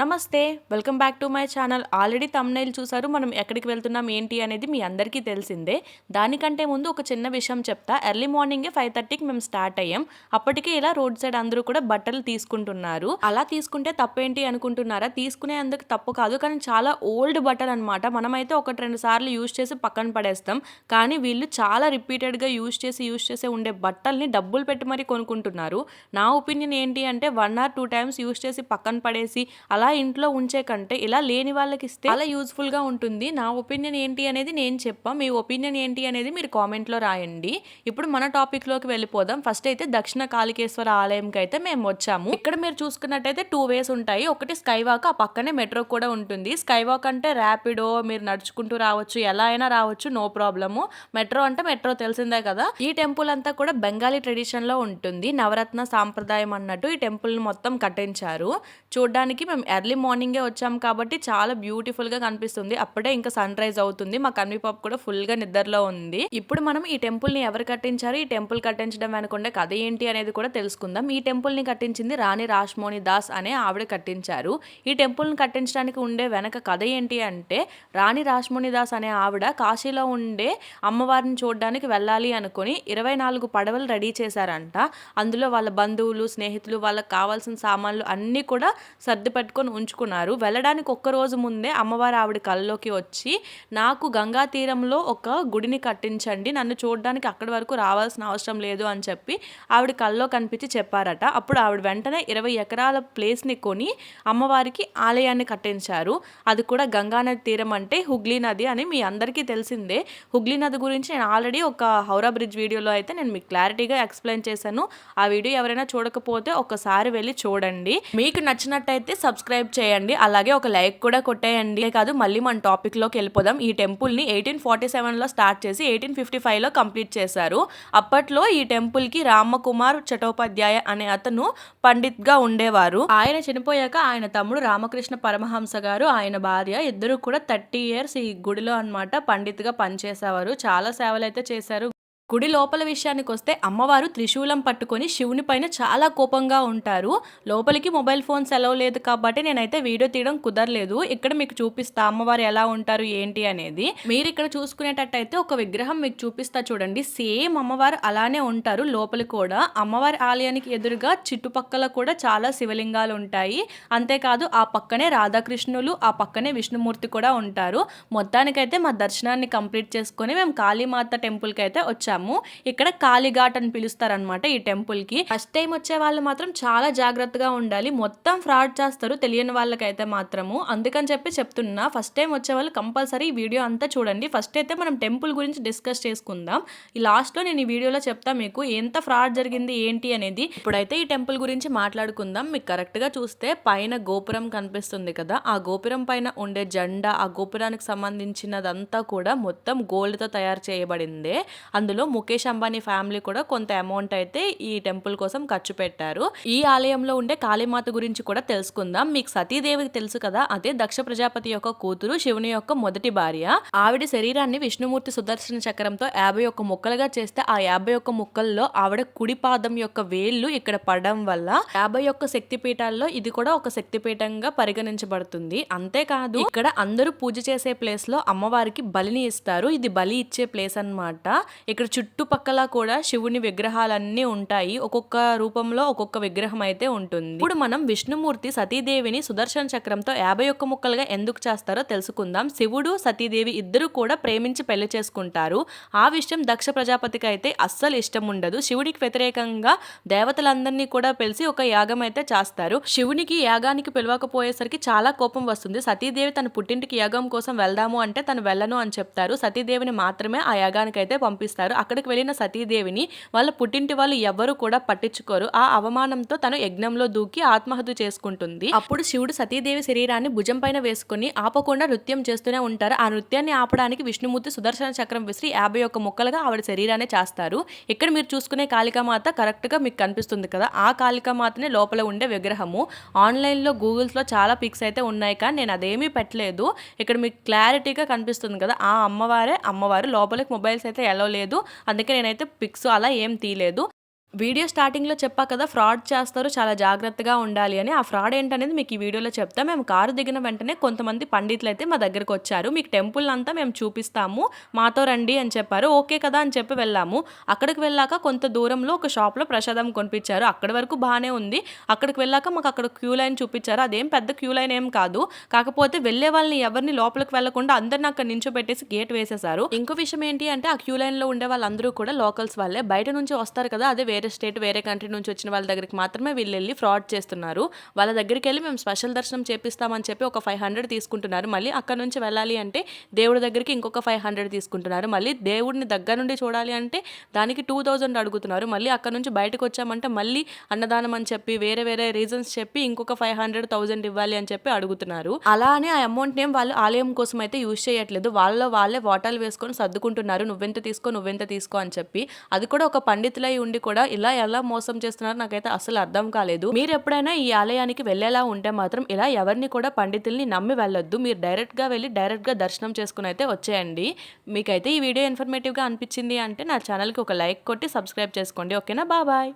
నమస్తే welcome back to my channel. Already thumbnail చూసారు మనం ఎక్కడికి వెళ్తున్నాం ఏంటి అనేది మీ అందరికీ తెలిసిందే. దానికంటే ముందు ఒక చిన్న విషయం చెప్తా. ఎర్లీ మార్నింగే ఫైవ్ థర్టీకి మేము స్టార్ట్ అయ్యాం. అప్పటికే ఇలా రోడ్ సైడ్ అందరూ కూడా బట్టలు తీసుకుంటున్నారు. అలా తీసుకుంటే తప్పేంటి అనుకుంటున్నారా? తీసుకునే అందుకు తప్పు కాదు. కానీ చాలా ఓల్డ్ బట్టలు అనమాట మనమైతే ఒకటి రెండు సార్లు యూజ్ చేసి పక్కన పడేస్తాం. కానీ వీళ్ళు చాలా రిపీటెడ్గా యూజ్ చేసి యూజ్ చేసే ఉండే బట్టల్ని డబ్బులు పెట్టి మరీ కొనుక్కుంటున్నారు. నా ఒపీనియన్ ఏంటి అంటే one or two times use చేసి పక్కన పడేసి అలా ఇంట్లో ఉంచే కంటే ఇలా లేని వాళ్ళకి ఇస్తే చాలా యూస్ఫుల్గా ఉంటుంది. నా ఒపీనియన్ ఏంటి అనేది నేను చెప్పా. మీ ఒపీనియన్ ఏంటి అనేది మీరు కామెంట్లో రాయండి. ఇప్పుడు మన టాపిక్లోకి వెళ్ళిపోదాం. ఫస్ట్ అయితే దక్షిణ కాళికేశ్వర ఆలయంకి అయితే మేము వచ్చాము. ఇక్కడ మీరు చూసుకున్నట్టయితే టూ వేస్ ఉంటాయి. ఒకటి స్కై వాక్ ఆ పక్కనే మెట్రో కూడా ఉంటుంది. స్కై వాక్ అంటే ర్యాపిడో మీరు నడుచుకుంటూ రావచ్చు. ఎలా అయినా రావచ్చు నో ప్రాబ్లము. మెట్రో అంటే మెట్రో తెలిసిందే కదా. ఈ టెంపుల్ అంతా కూడా బెంగాలీ ట్రెడిషన్లో ఉంటుంది. నవరత్న సాంప్రదాయం అన్నట్టు ఈ టెంపుల్ మొత్తం కట్టించారు. చూడడానికి మేము ఎర్లీ మార్నింగే వచ్చాం కాబట్టి చాలా బ్యూటిఫుల్గా కనిపిస్తుంది. అప్పుడే ఇంకా సన్ రైజ్ అవుతుంది. మా కన్విపాపు కూడా ఫుల్గా నిద్రలో ఉంది. ఇప్పుడు మనం ఈ టెంపుల్ని ఎవరు కట్టించారు? ఈ టెంపుల్ కట్టించడం వెనుకుండే కథ ఏంటి అనేది కూడా తెలుసుకుందాం. ఈ టెంపుల్ని కట్టించింది రాణి రాష్మోని దాస్ అనే ఆవిడ కట్టించారు. ఈ టెంపుల్ని కట్టించడానికి ఉండే వెనక కథ ఏంటి అంటే రాణి రాష్మోని దాస్ అనే ఆవిడ కాశీలో ఉండే అమ్మవారిని చూడడానికి వెళ్ళాలి అనుకుని ఇరవై నాలుగు పడవలు రెడీ చేశారంట. అందులో వాళ్ళ బంధువులు స్నేహితులు వాళ్ళకి కావాల్సిన సామాన్లు అన్నీ కూడా సర్ది పెట్టుకొని ఉంచుకున్నారు. వెళ్ళడానికి ఒక్క రోజు ముందే అమ్మవారు ఆవిడ కళ్ళలోకి వచ్చి నాకు గంగా తీరంలో ఒక గుడిని కట్టించండి. నన్ను చూడడానికి అక్కడి వరకు రావాల్సిన అవసరం లేదు అని చెప్పి ఆవిడ కళ్ళలో కనిపించి చెప్పారట. అప్పుడు ఆవిడ వెంటనే ఇరవై ఎకరాల ప్లేస్ని కొని అమ్మవారికి ఆలయాన్ని కట్టించారు. అది కూడా గంగానది తీరం అంటే హుగ్లీ నది అని మీ అందరికీ తెలిసిందే. హుగ్లీ నది గురించి నేను ఆల్రెడీ ఒక హౌరా బ్రిడ్జ్ వీడియోలో అయితే నేను మీకు క్లారిటీగా ఎక్స్ప్లెయిన్ చేశాను. ఆ వీడియో ఎవరైనా చూడకపోతే ఒకసారి వెళ్ళి చూడండి. మీకు నచ్చినట్టయితే సబ్స్క్రైబ్ చేయండి. అలాగే ఒక లైక్ కూడా కొట్టేయండి. కాదు మళ్ళీ మన టాపిక్లోకి వెళ్ళిపోదాం. ఈ టెంపుల్ని ఎయిటీన్ ఫార్టీ సెవెన్లో స్టార్ట్ చేసి ఎయిటీన్ ఫిఫ్టీ ఫైవ్లో కంప్లీట్ చేశారు. అప్పట్లో ఈ టెంపుల్కి రామకుమార్ చటోపాధ్యాయ అనే అతను పండిత్గా ఉండేవారు. ఆయన చనిపోయాక ఆయన తమ్ముడు రామకృష్ణ పరమహంస గారు ఆయన భార్య ఇద్దరు కూడా థర్టీ ఇయర్స్ ఈ గుడిలో అన్నమాట పండిత్గా పనిచేసేవారు. చాలా సేవలు అయితే చేశారు. గుడి లోపల విషయానికి వస్తే అమ్మవారు త్రిశూలం పట్టుకొని శివుని పైన చాలా కోపంగా ఉంటారు. లోపలికి మొబైల్ ఫోన్స్ ఎలవ్ లేదు కాబట్టి నేనైతే వీడియో తీయడం కుదరలేదు. ఇక్కడ మీకు చూపిస్తా అమ్మవారు ఎలా ఉంటారు ఏంటి అనేది. మీరు ఇక్కడ చూసుకునేటట్టయితే ఒక విగ్రహం మీకు చూపిస్తా చూడండి. సేమ్ అమ్మవారు అలానే ఉంటారు లోపలి కూడా. అమ్మవారి ఆలయానికి ఎదురుగా చుట్టుపక్కల కూడా చాలా శివలింగాలు ఉంటాయి. అంతేకాదు ఆ పక్కనే రాధాకృష్ణులు ఆ పక్కనే విష్ణుమూర్తి కూడా ఉంటారు. మొత్తానికైతే మా దర్శనాన్ని కంప్లీట్ చేసుకొని మేము కాళీమాత టెంపుల్కి అయితే వచ్చాము. ఇక్కడ కాళీఘాట్ అని పిలుస్తారనమాట ఈ టెంపుల్కి ఫస్ట్ టైం వచ్చే వాళ్ళు మాత్రం చాలా జాగ్రత్తగా ఉండాలి. మొత్తం ఫ్రాడ్ చేస్తారు తెలియని వాళ్ళకైతే మాత్రము. అందుకని చెప్పి చెప్తున్నా ఫస్ట్ టైం వచ్చే వాళ్ళు కంపల్సరీ ఈ వీడియో అంతా చూడండి. ఫస్ట్ అయితే మనం టెంపుల్ గురించి డిస్కస్ చేసుకుందాం. ఈ లాస్ట్లో నేను ఈ వీడియోలో చెప్తా మీకు ఎంత ఫ్రాడ్ జరిగింది ఏంటి అనేది. ఇప్పుడైతే ఈ టెంపుల్ గురించి మాట్లాడుకుందాం. మీకు కరెక్ట్గా చూస్తే పైన గోపురం కనిపిస్తుంది కదా. ఆ గోపురం పైన ఉండే జెండా ఆ గోపురానికి సంబంధించినదంతా కూడా మొత్తం గోల్డ్తో తయారు చేయబడిందే. అందులో ముఖేష్ అంబానీ ఫ్యామిలీ కూడా కొంత అమౌంట్ అయితే ఈ టెంపుల్ కోసం ఖర్చు పెట్టారు. ఈ ఆలయంలో ఉండే కాళీమాత గురించి కూడా తెలుసుకుందాం. మీకు సతీదేవికి తెలుసు కదా అదే దక్ష ప్రజాపతి యొక్క కూతురు శివుని యొక్క మొదటి భార్య. ఆవిడ శరీరాన్ని విష్ణుమూర్తి సుదర్శన చక్రంతో యాభై ఒక్క ముక్కలుగా చేస్తే ఆ యాభై ఒక్క ముక్కల్లో ఆవిడ కుడి పాదం యొక్క వేళ్ళు ఇక్కడ పడడం వల్ల యాభై ఒక్క శక్తి పీఠాల్లో ఇది కూడా ఒక శక్తి పీఠంగా పరిగణించబడుతుంది. అంతేకాదు ఇక్కడ అందరూ పూజ చేసే ప్లేస్లో అమ్మవారికి బలిని ఇస్తారు. ఇది బలి ఇచ్చే ప్లేస్ అన్నమాట. ఇక్కడ చుట్టుపక్కల కూడా శివుని విగ్రహాలన్నీ ఉంటాయి. ఒక్కొక్క రూపంలో ఒక్కొక్క విగ్రహం అయితే ఉంటుంది. ఇప్పుడు మనం విష్ణుమూర్తి సతీదేవిని సుదర్శన చక్రంతో యాభై ఒక్క ముక్కలుగా ఎందుకు చేస్తారో తెలుసుకుందాం. శివుడు సతీదేవి ఇద్దరు కూడా ప్రేమించి పెళ్ళి చేసుకుంటారు. ఆ విషయం దక్ష ప్రజాపతికి అయితే అస్సలు ఇష్టం ఉండదు. శివుడికి వ్యతిరేకంగా దేవతలందరినీ కూడా పిలిచి ఒక యాగం అయితే చేస్తారు. శివునికి యాగానికి పిలవకపోయేసరికి చాలా కోపం వస్తుంది. సతీదేవి తన పుట్టింటికి యాగం కోసం వెళ్దాము అంటే తను వెళ్ళను అని చెప్తారు. సతీదేవిని మాత్రమే ఆ యాగానికి అయితే పంపిస్తారు. అక్కడికి వెళ్ళిన సతీదేవిని వాళ్ళ పుట్టింటి వాళ్ళు ఎవరు కూడా పట్టించుకోరు. ఆ అవమానంతో తను యజ్ఞంలో దూకి ఆత్మహత్య చేసుకుంటుంది. అప్పుడు శివుడు సతీదేవి శరీరాన్ని భుజం పైన వేసుకుని ఆపకుండా నృత్యం చేస్తూనే ఉంటారు. ఆ నృత్యాన్ని ఆపడానికి విష్ణుమూర్తి సుదర్శన చక్రం విసిరి యాభై ఒక్క ముక్కలుగా ఆవిడ శరీరాన్ని చేస్తారు. ఇక్కడ మీరు చూసుకునే కాళికామాత కరెక్ట్గా మీకు కనిపిస్తుంది కదా. ఆ కాళికామాతనే లోపల ఉండే విగ్రహము. ఆన్లైన్లో గూగుల్స్లో చాలా పిక్స్ అయితే ఉన్నాయి కానీ నేను అదేమీ పెట్టలేదు. ఇక్కడ మీకు క్లారిటీగా కనిపిస్తుంది కదా. ఆ అమ్మవారే అమ్మవారు లోపలికి మొబైల్స్ అయితే ఎలా లేదు. అందుకే నేనైతే పిక్స్ అలా ఏం తీయలేదు. వీడియో స్టార్టింగ్లో చెప్పా కదా ఫ్రాడ్ చేస్తారు చాలా జాగ్రత్తగా ఉండాలి అని. ఆ ఫ్రాడ్ ఏంటనేది మీకు ఈ వీడియోలో చెప్తా. మేము కారు దిగిన వెంటనే కొంతమంది పండితులు అయితే మా దగ్గరకు వచ్చారు. మీకు టెంపుల్ అంతా మేము చూపిస్తాము. మాతో రండి అని చెప్పారు. ఓకే కదా అని చెప్పి వెళ్ళాము. అక్కడికి వెళ్ళాక కొంత దూరంలో ఒక షాప్లో ప్రసాదం కొనిపించారు. అక్కడి వరకు బాగానే ఉంది. అక్కడికి వెళ్ళాక మాకు అక్కడ క్యూ లైన్ చూపించారు. అదేం పెద్ద క్యూ లైన్ ఏం కాదు. కాకపోతే వెళ్ళే వాళ్ళని ఎవరిని లోపలికి వెళ్ళకుండా అందరిని అక్కడ నించోబెట్టేసి గేట్ వేసేశారు. ఇంకో విషయం ఏంటి అంటే ఆ క్యూ లైన్లో ఉండే వాళ్ళందరూ కూడా లోకల్స్ వాళ్ళే. బయట నుంచి వస్తారు కదా అదే వేరే స్టేట్ వేరే కంట్రీ నుంచి వచ్చిన వాళ్ళ దగ్గరికి మాత్రమే వీళ్ళు వెళ్ళి ఫ్రాడ్ చేస్తున్నారు. వాళ్ళ దగ్గరికి వెళ్ళి మేము స్పెషల్ దర్శనం చేపిస్తామని చెప్పి ఒక ఫైవ్ హండ్రెడ్ తీసుకుంటున్నారు. మళ్ళీ అక్కడ నుంచి వెళ్ళాలి అంటే దేవుడి దగ్గరికి ఇంకొక ఫైవ్ హండ్రెడ్ తీసుకుంటున్నారు. మళ్ళీ దేవుడిని దగ్గర నుండి చూడాలి అంటే దానికి టూ థౌజండ్ అడుగుతున్నారు. మళ్ళీ అక్కడ నుంచి బయటకు వచ్చామంటే మళ్ళీ అన్నదానం అని చెప్పి వేరే వేరే రీజన్స్ చెప్పి ఇంకొక ఫైవ్ హండ్రెడ్ థౌజండ్ ఇవ్వాలి అని చెప్పి అడుగుతున్నారు. అలానే ఆ అమౌంట్ నేమ్ వాళ్ళు ఆలయం కోసం అయితే యూజ్ చేయట్లేదు. వాళ్ళ వాళ్ళే వాటాలు వేసుకొని సర్దుకుంటున్నారు. నువ్వెంత తీసుకో నువ్వెంత తీసుకో అని చెప్పి. అది కూడా ఒక పండితులై ఉండి కూడా ఇలా ఎలా మోసం చేస్తున్నారో నాకైతే అసలు అర్థం కాలేదు. మీరు ఎప్పుడైనా ఈ ఆలయానికి వెళ్ళేలా ఉంటే మాత్రం ఇలా ఎవరిని కూడా పండితుల్ని నమ్మి వెళ్ళొద్దు. మీరు డైరెక్ట్గా వెళ్ళి డైరెక్ట్గా దర్శనం చేసుకుని అయితే వచ్చేయండి. మీకైతే ఈ వీడియో ఇన్ఫర్మేటివ్గా అనిపించింది అంటే నా ఛానల్కి ఒక లైక్ కొట్టి సబ్స్క్రైబ్ చేసుకోండి. ఓకేనా? బాబాయ్